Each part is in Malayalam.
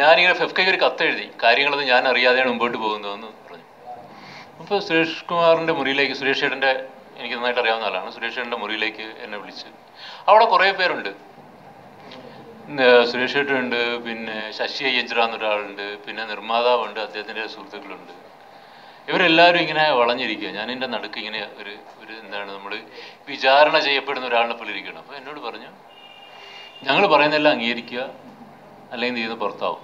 ഞാനിങ്ങനെ ഫെഫ്കയ്ക്ക് ഒരു കത്തെഴുതി കാര്യങ്ങളൊന്നും ഞാൻ അറിയാതെയാണ് മുമ്പോട്ട് പോകുന്നതെന്ന് പറഞ്ഞു. അപ്പോൾ സുരേഷ് കുമാറിന്റെ മുറിയിലേക്ക് സുരേഷ് ചേട്ടന്റെ എനിക്ക് നന്നായിട്ട് അറിയാവുന്ന ആളാണ്. സുരേഷ് ചേട്ടന്റെ മുറിയിലേക്ക് എന്നെ വിളിച്ച്. അവിടെ കുറേ പേരുണ്ട്. സുരേഷ് ചേട്ടനുണ്ട് പിന്നെ ശശി അയ്യഞ്ചിറ എന്നൊരാളുണ്ട് പിന്നെ നിർമ്മാതാവുണ്ട് അദ്ദേഹത്തിന്റെ സുഹൃത്തുക്കളുണ്ട്. ഇവരെല്ലാവരും ഇങ്ങനെ വളഞ്ഞിരിക്കുക. ഞാൻ എന്റെ നടുക്ക് ഇങ്ങനെ ഒരു ഒരു എന്താണ് നമ്മൾ വിചാരണ ചെയ്യപ്പെടുന്ന ഒരാളിനെ പോലെ ഇരിക്കണം അപ്പോൾ എന്നോട് പറഞ്ഞു ഞങ്ങൾ പറയുന്നതെല്ലാം അംഗീകരിക്കുക അല്ലെങ്കിൽ നീ ഇത് പുറത്താവും.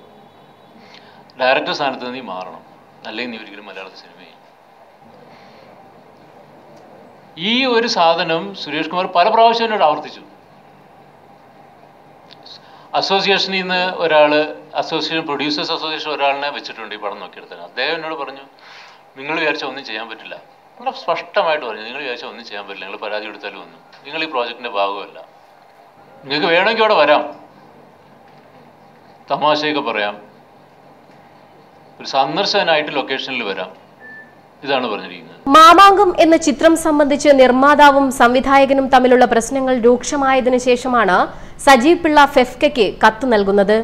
ഡയറക്ടർ സ്ഥാനത്ത് നീ മാറണം. അല്ലെങ്കിൽ നീ ഒരിക്കലും മലയാളത്തിൽ സിനിമ ഈ ഒരു സാധനം സുരേഷ് കുമാർ പല പ്രാവശ്യം എന്നോട് ആവർത്തിച്ചു. അസോസിയേഷനിൽ നിന്ന് ഒരാൾ അസോസിയേഷൻ പ്രൊഡ്യൂസേഴ്സ് അസോസിയേഷൻ ഒരാളിനെ വെച്ചിട്ടുണ്ട് ഈ പടം നോക്കിയെടുത്തത് അദ്ദേഹം എന്നോട് പറഞ്ഞു നിങ്ങൾ വിചാരിച്ച ഒന്നും ചെയ്യാൻ പറ്റില്ല. നിങ്ങൾ സ്പഷ്ടമായിട്ട് പറഞ്ഞു നിങ്ങൾ വിചാരിച്ച ഒന്നും ചെയ്യാൻ പറ്റില്ല. നിങ്ങൾ പരാതി കൊടുത്താലും ഒന്നും. നിങ്ങൾ ഈ പ്രോജക്റ്റിന്റെ ഭാഗമല്ല. നിങ്ങൾക്ക് വേണമെങ്കിൽ അവിടെ വരാം. തമാശയൊക്കെ പറയാം. ഒരു സന്ദർശകനായിട്ട് ലൊക്കേഷനിൽ വരാം. ഇതാണ് പറഞ്ഞിരിക്കുന്നത്. മാമാങ്കം എന്ന ചിത്രം സംബന്ധിച്ച് നിർമ്മാതാവും സംവിധായകനും തമ്മിലുള്ള പ്രശ്നങ്ങൾ രൂക്ഷമായതിനു ശേഷമാണ് സജീവ് പിള്ള ഫെഫ്കയ്ക്ക് കത്ത് നൽകുന്നത്.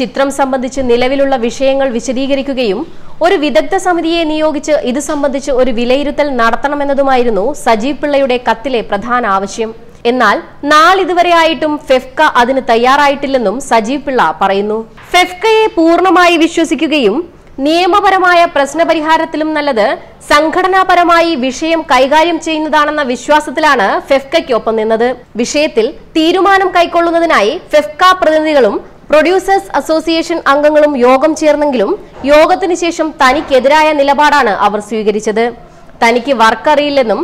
ചിത്രം സംബന്ധിച്ച് നിലവിലുള്ള വിഷയങ്ങൾ വിശദീകരിക്കുകയും ഒരു വിദഗ്ധ സമിതിയെ നിയോഗിച്ച് ഇത് സംബന്ധിച്ച് ഒരു വിലയിരുത്തൽ നടത്തണമെന്നതുമായിരുന്നു സജീവ് പിള്ളയുടെ കത്തിലെ പ്രധാന ആവശ്യം. എന്നാൽ നാളിതുവരെ ആയിട്ടും ഫെഫ്ക അതിന് തയ്യാറായിട്ടില്ലെന്നും സജീവ് പിള്ള പറയുന്നു. ഫെഫ്കയെ പൂർണമായി വിശ്വസിക്കുകയും നിയമപരമായ പ്രശ്നപരിഹാരത്തിലും നല്ലത് സംഘടനാപരമായി വിഷയം കൈകാര്യം ചെയ്യുന്നതാണെന്ന വിശ്വാസത്തിലാണ് ഫെഫ്കയ്ക്കൊപ്പം നിന്നത്. വിഷയത്തിൽ തീരുമാനം കൈക്കൊള്ളുന്നതിനായി ഫെഫ്ക പ്രതിനിധികളും പ്രൊഡ്യൂസേഴ്സ് അസോസിയേഷൻ അംഗങ്ങളും യോഗം ചേർന്നെങ്കിലും യോഗത്തിനു ശേഷം തനിക്കെതിരായ നിലപാടാണ് അവർ സ്വീകരിച്ചത്. തനിക്ക് വർക്കറിയില്ലെന്നും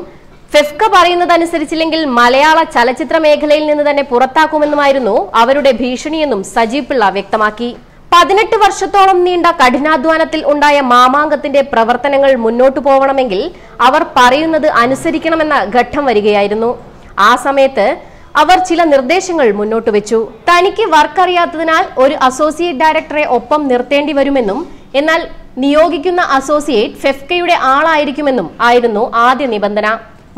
ഫെഫ്ക പറയുന്നതനുസരിച്ചില്ലെങ്കിൽ മലയാള ചലച്ചിത്ര മേഖലയിൽ നിന്ന് തന്നെ പുറത്താക്കുമെന്നുമായിരുന്നു അവരുടെ ഭീഷണിയെന്നും സജീവ് പിള്ള വ്യക്തമാക്കി. പതിനെട്ട് വർഷത്തോളം നീണ്ട കഠിനാധ്വാനത്തിൽ ഉണ്ടായ മാമാങ്കത്തിന്റെ പ്രവർത്തനങ്ങൾ മുന്നോട്ടു പോകണമെങ്കിൽ അവർ പറയുന്നത് അനുസരിക്കണമെന്ന ഘട്ടം വരികയായിരുന്നു. ആ സമയത്ത് അവർ ചില നിർദ്ദേശങ്ങൾ മുന്നോട്ട് വെച്ചു. തനിക്ക് വർക്ക് അറിയാത്തതിനാൽ ഒരു അസോസിയേറ്റ് ഡയറക്ടറെ ഒപ്പം നിർത്തേണ്ടി വരുമെന്നും എന്നാൽ നിയോഗിക്കുന്ന അസോസിയേറ്റ് ഫെഫ്കയുടെ ആളായിരിക്കുമെന്നും ആയിരുന്നു ആദ്യ നിബന്ധന.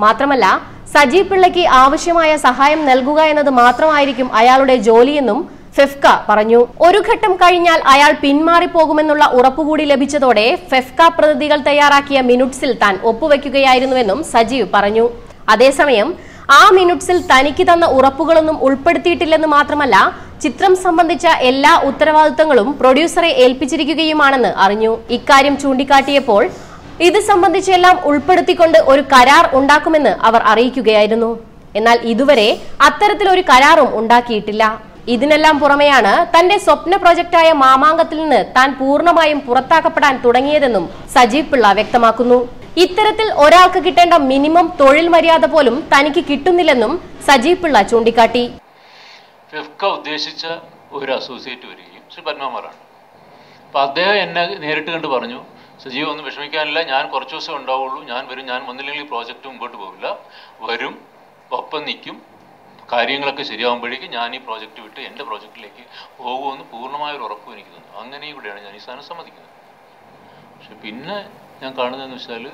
മാത്രമല്ല സജീവ് പിള്ളയ്ക്ക് ആവശ്യമായ സഹായം നൽകുക എന്നത് മാത്രമായിരിക്കും അയാളുടെ ജോലിയെന്നും ഫെഫ്ക പറഞ്ഞു ഒരു ഘട്ടം കഴിഞ്ഞാൽ അയാൾ പിന്മാറിപ്പോകുമെന്നുള്ള ഉറപ്പുകൂടി ലഭിച്ചതോടെ ഫെഫ്ക പ്രതിനിധികൾ തയ്യാറാക്കിയ മിനുട്ട്സിൽ താൻ ഒപ്പുവെക്കുകയായിരുന്നുവെന്നും സജീവ് പറഞ്ഞു. അതേസമയം ആ മിനുട്ട്സിൽ തനിക്ക് തന്ന ഉറപ്പുകളൊന്നും ഉൾപ്പെടുത്തിയിട്ടില്ലെന്ന് മാത്രമല്ല ചിത്രം സംബന്ധിച്ച എല്ലാ ഉത്തരവാദിത്തങ്ങളും പ്രൊഡ്യൂസറെ ഏൽപ്പിച്ചിരിക്കുകയുമാണെന്ന് അറിഞ്ഞു. ഇക്കാര്യം ചൂണ്ടിക്കാട്ടിയപ്പോൾ ഇത് സംബന്ധിച്ചെല്ലാം ഉൾപ്പെടുത്തിക്കൊണ്ട് ഒരു കരാർ ഉണ്ടാക്കുമെന്ന് അവർ അറിയിക്കുകയായിരുന്നു. എന്നാൽ ഇതുവരെ അത്തരത്തിലൊരു കരാറും ഉണ്ടാക്കിയിട്ടില്ല. ഇതിനെല്ലാം പുറമെയാണ് തന്റെ സ്വപ്ന പ്രോജക്റ്റായ മാമാങ്കത്തിൽ നിന്ന് താൻ പൂർണമായും പുറത്താക്കപ്പെടാൻ തുടങ്ങിയതെന്നും സജീവ് പിള്ള വ്യക്തമാക്കുന്നു. ഇത്തരത്തിൽ ഒരാൾക്ക് കിട്ടേണ്ട മിനിമം തൊഴിൽ മര്യാദ പോലും തനിക്ക് കിട്ടുന്നില്ലെന്നും സജീവ് പിള്ള ചൂണ്ടിക്കാട്ടി. ഉദ്ദേശിച്ച ഒരു അസോസിയേറ്റ് വരികയും ശ്രീ പത്മകുമാറാണ്. അപ്പോൾ അദ്ദേഹം എന്നെ നേരിട്ട് കണ്ട് പറഞ്ഞു സജീവ് ഒന്നും വിഷമിക്കാനില്ല. ഞാൻ കുറച്ച് ദിവസം ഉണ്ടാവുള്ളൂ. ഞാൻ വരും. ഞാൻ വന്നില്ലെങ്കിൽ പ്രോജക്റ്റ് മുമ്പോട്ട് പോകില്ല വരും. ഒപ്പം നിൽക്കും. കാര്യങ്ങളൊക്കെ ശരിയാകുമ്പോഴേക്കും ഞാൻ ഈ പ്രോജക്റ്റ് വിട്ട് എന്റെ പ്രോജക്റ്റിലേക്ക് പോകുമെന്ന് പൂർണമായ ഒരു ഉറപ്പ് എനിക്ക് തന്നു. അങ്ങനെ ഇവിടെയാണ് ഞാൻ ഈ സ്ഥാനം സമ്മതിക്കുന്നത്. പക്ഷെ പിന്നെ ഞാൻ കാണുന്നതെന്ന് വെച്ചാൽ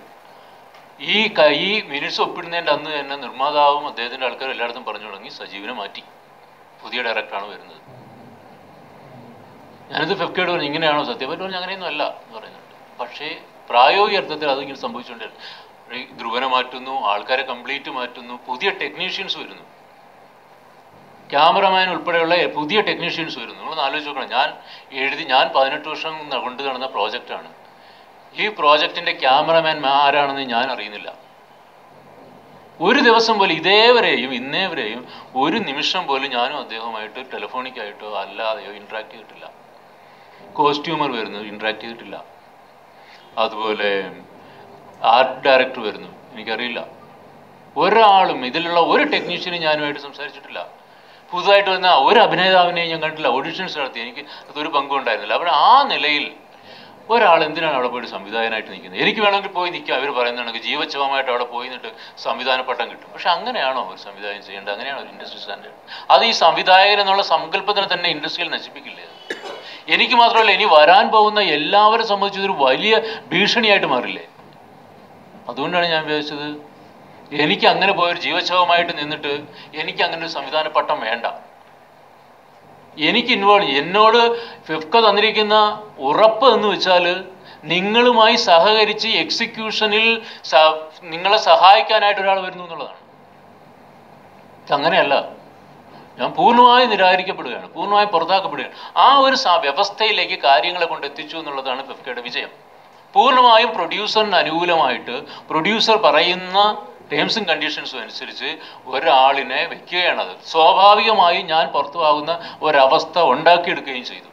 ഈ ഈ മിനിറ്റ്സ് ഒപ്പിടുന്നതിന്റെ അന്ന് തന്നെ നിർമ്മാതാവും അദ്ദേഹത്തിന്റെ ആൾക്കാരും എല്ലായിടത്തും പറഞ്ഞു തുടങ്ങി സജീവിനെ മാറ്റി. പുതിയ ഡയറക്ടറാണ് വരുന്നത്. ഞാനിത് ഫെഫ്കയോട് പറഞ്ഞു ഇങ്ങനെയാണോ സത്യം? പറഞ്ഞു അങ്ങനെയൊന്നും അല്ല എന്ന് പറയുന്നുണ്ട്. പക്ഷേ പ്രായോഗിക അർത്ഥത്തിൽ അതിങ്ങനെ സംഭവിച്ചുകൊണ്ടിരുന്നു ധ്രുവനെ മാറ്റുന്നു ആൾക്കാരെ കംപ്ലീറ്റ് മാറ്റുന്നു പുതിയ ടെക്നീഷ്യൻസ് വരുന്നു. ക്യാമറമാൻ ഉൾപ്പെടെയുള്ള പുതിയ ടെക്നീഷ്യൻസ് വരുന്നു. നമ്മളൊന്ന് ആലോചിച്ച് നോക്കണം. ഞാൻ എഴുതി ഞാൻ പതിനെട്ട് വർഷം കൊണ്ട് നടന്ന പ്രോജക്റ്റാണ് ഈ പ്രോജക്റ്റിന്റെ ക്യാമറമാൻ ആരാണെന്ന് ഞാൻ അറിയുന്നില്ല. ഒരു ദിവസം പോലും ഇതേവരെയും ഇന്നേവരെയും ഒരു നിമിഷം പോലും ഞാനും അദ്ദേഹവുമായിട്ട് ടെലിഫോണിക്കായിട്ടോ അല്ലാതെയോ ഇൻട്രാക്ട് ചെയ്തിട്ടില്ല. കോസ്റ്റ്യൂമർ വരുന്നു ഇൻട്രാക്ട് ചെയ്തിട്ടില്ല. അതുപോലെ ആർട്ട് ഡയറക്ടർ വരുന്നു. എനിക്കറിയില്ല. ഒരാളും ഇതിലുള്ള ഒരു ടെക്നീഷ്യനും ഞാനുമായിട്ട് സംസാരിച്ചിട്ടില്ല. പുതുതായിട്ട് വന്ന ഒരു അഭിനേതാവിനെയും ഞാൻ കണ്ടില്ല. ഓഡിഷൻസ് നടത്തി. എനിക്ക് അതൊരു പങ്കും ഉണ്ടായിരുന്നില്ല. അപ്പോൾ ആ നിലയിൽ ഒരാൾ എന്തിനാണ് അവിടെ പോയിട്ട് സംവിധായകനായിട്ട് നിൽക്കുന്നത്? എനിക്ക് വേണമെങ്കിൽ പോയി നിൽക്കാം. അവർ പറയുന്നതാണ് ജീവച്ഛവമായിട്ട് അവിടെ പോയി നിന്നിട്ട് സംവിധാന പട്ടം കിട്ടും. പക്ഷെ അങ്ങനെയാണോ ഒരു സംവിധാനം ചെയ്യേണ്ടത്? അങ്ങനെയാണോ ഒരു ഇൻഡസ്ട്രി സ്റ്റാൻഡേർഡ് അത് ഈ സംവിധായകൻ എന്നുള്ള സങ്കല്പത്തിനെ തന്നെ ഇൻഡസ്ട്രിയിൽ നശിപ്പിക്കില്ലേ? എനിക്ക് മാത്രമല്ല ഇനി വരാൻ പോകുന്ന എല്ലാവരെ സംബന്ധിച്ച് ഇതൊരു വലിയ ഭീഷണിയായിട്ട് മാറില്ലേ? അതുകൊണ്ടാണ് ഞാൻ വിചാരിച്ചത് എനിക്ക് അങ്ങനെ പോയൊരു ജീവശവമായിട്ട് നിന്നിട്ട് എനിക്ക് അങ്ങനെ ഒരു സംവിധാന പട്ടം വേണ്ട. എനിക്ക് ഇൻവോൾവ് എന്നോട് ഫിഫ്ക തന്നിരിക്കുന്ന ഉറപ്പ് എന്ന് വെച്ചാൽ നിങ്ങളുമായി സഹകരിച്ച് എക്സിക്യൂഷനിൽ നിങ്ങളെ സഹായിക്കാനായിട്ട് ഒരാൾ വരുന്നു എന്നുള്ളതാണ്. അങ്ങനെയല്ല ഞാൻ പൂർണമായും നിരാകരിക്കപ്പെടുകയാണ്. പൂർണമായി പുറത്താക്കപ്പെടുകയാണ്. ആ ഒരു വ്യവസ്ഥയിലേക്ക് കാര്യങ്ങളെ കൊണ്ട് എത്തിച്ചു എന്നുള്ളതാണ് ഫിഫ്കയുടെ വിജയം. പൂർണമായും പ്രൊഡ്യൂസറിന് അനുകൂലമായിട്ട് പ്രൊഡ്യൂസർ പറയുന്ന ടേംസും കണ്ടീഷൻസും അനുസരിച്ച് ഒരാളിനെ വെക്കുകയാണത്. സ്വാഭാവികമായി ഞാൻ പുറത്തുപോകുന്ന ഒരവസ്ഥ ഉണ്ടാക്കിയെടുക്കുകയും ചെയ്തു.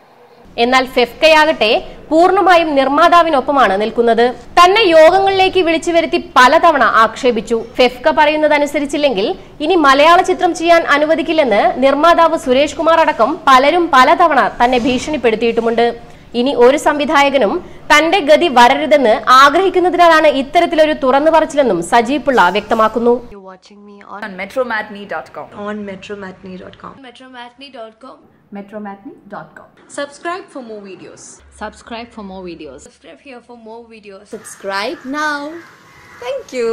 എന്നാൽ ഫെഫ്കയാകട്ടെ പൂർണമായും നിർമ്മാതാവിനൊപ്പമാണ് നിൽക്കുന്നത്. തന്നെ യോഗങ്ങളിലേക്ക് വിളിച്ചു വരുത്തി പലതവണ ആക്ഷേപിച്ചു. ഫെഫ്ക പറയുന്നതനുസരിച്ചില്ലെങ്കിൽ ഇനി മലയാള ചിത്രം ചെയ്യാൻ അനുവദിക്കില്ലെന്ന് നിർമ്മാതാവ് സുരേഷ് കുമാർ അടക്കം പലരും പലതവണ തന്നെ ഭീഷണിപ്പെടുത്തിയിട്ടുമുണ്ട്. ഇനി ഒരു സംവിധായകനും തന്റെ ഗതി വരരുതെന്ന് ആഗ്രഹിക്കുന്നതിനാലാണ് ഇത്തരത്തിലൊരു തുറന്നു പറച്ചിലെന്നും സജീവ് പിള്ള വ്യക്തമാക്കുന്നു. Subscribe for more videos. subscribe for more videos. Subscribe here for more videos. Subscribe now. Thank you.